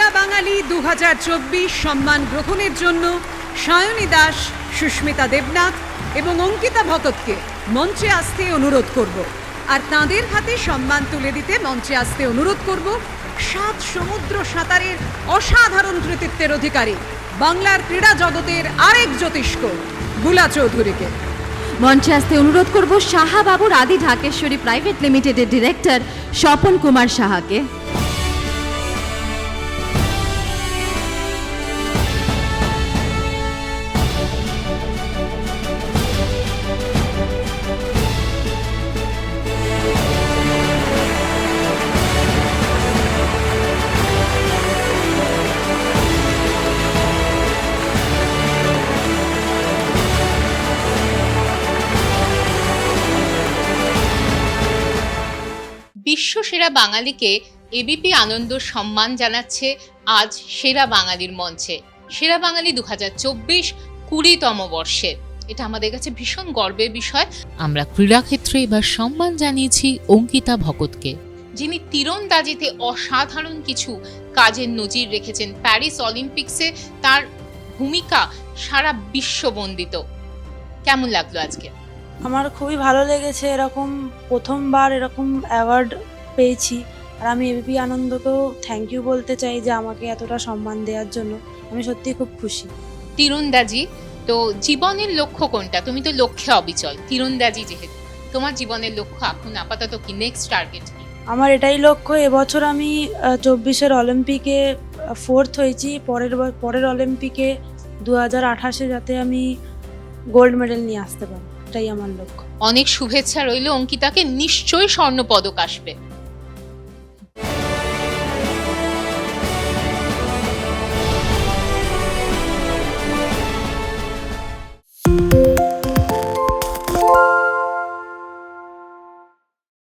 বাঙালি দুহাজার চব্বিশ সম্মান গ্রহণের জন্য সায়নী দাস, সুস্মিতা দেবনাথ এবং অঙ্কিতা ভকতকে মঞ্চে আসতে অনুরোধ করব। আর তাদের হাতে সম্মান তুলে দিতে মঞ্চে আসতে অনুরোধ করব সাত সমুদ্র সাঁতারের অসাধারণ কৃতিত্বের অধিকারী বাংলার ক্রীড়া জগতের আরেক জ্যোতিষ্কগুলা চৌধুরীকে। মঞ্চে আসতে অনুরোধ করব সাহা বাবুর আদি ঢাকেশ্বরী প্রাইভেট লিমিটেডের ডিরেক্টর স্বপন কুমার সাহাকে। বিশ্ব সেরা বাঙালিকে এবিপি আনন্দ সম্মান জানাচ্ছে আজ সেরা বাঙালির মঞ্চে। সেরা বাঙালি দু হাজার চব্বিশ কুড়িতম বর্ষে। এটা আমাদের কাছে ভীষণ গর্বের বিষয়। আমরা ক্রীড়াক্ষেত্রে এবার সম্মান জানিয়েছি অঙ্কিতা ভকতকে। যিনি তীরন্দাজিতে অসাধারণ কিছু কাজের নজির রেখেছেন প্যারিস অলিম্পিক্সে, তার ভূমিকা সারা বিশ্ব বন্দিত কেমন লাগল আজকে? আমার খুবই ভালো লেগেছে এরকম প্রথমবার এরকম অ্যাওয়ার্ড পেয়েছি। আর আমি এবিপি আনন্দকেও থ্যাংক ইউ বলতে চাই যে আমাকে এতটা সম্মান দেওয়ার জন্য। আমি সত্যিই খুব খুশি। তীরন্দাজি তো জীবনের লক্ষ্য কোনটা? তুমি তো লক্ষ্যে অবিচল। তীরন্দাজি যেহেতু তোমার জীবনের লক্ষ্য এখন আপাতত কি? নেক্সট টার্গেট কি? আমার এটাই লক্ষ্য। এবছর আমি চব্বিশের অলিম্পিকে ফোর্থ হয়েছি। পরের পরের অলিম্পিকে দু হাজার আঠাশে যাতে আমি গোল্ড মেডেল নিয়ে আসতে পারি। এটাই আমার লক্ষ্য। অনেক শুভেচ্ছা রইল অঙ্কিতাকে। নিশ্চয়ই স্বর্ণ পদক আসবে।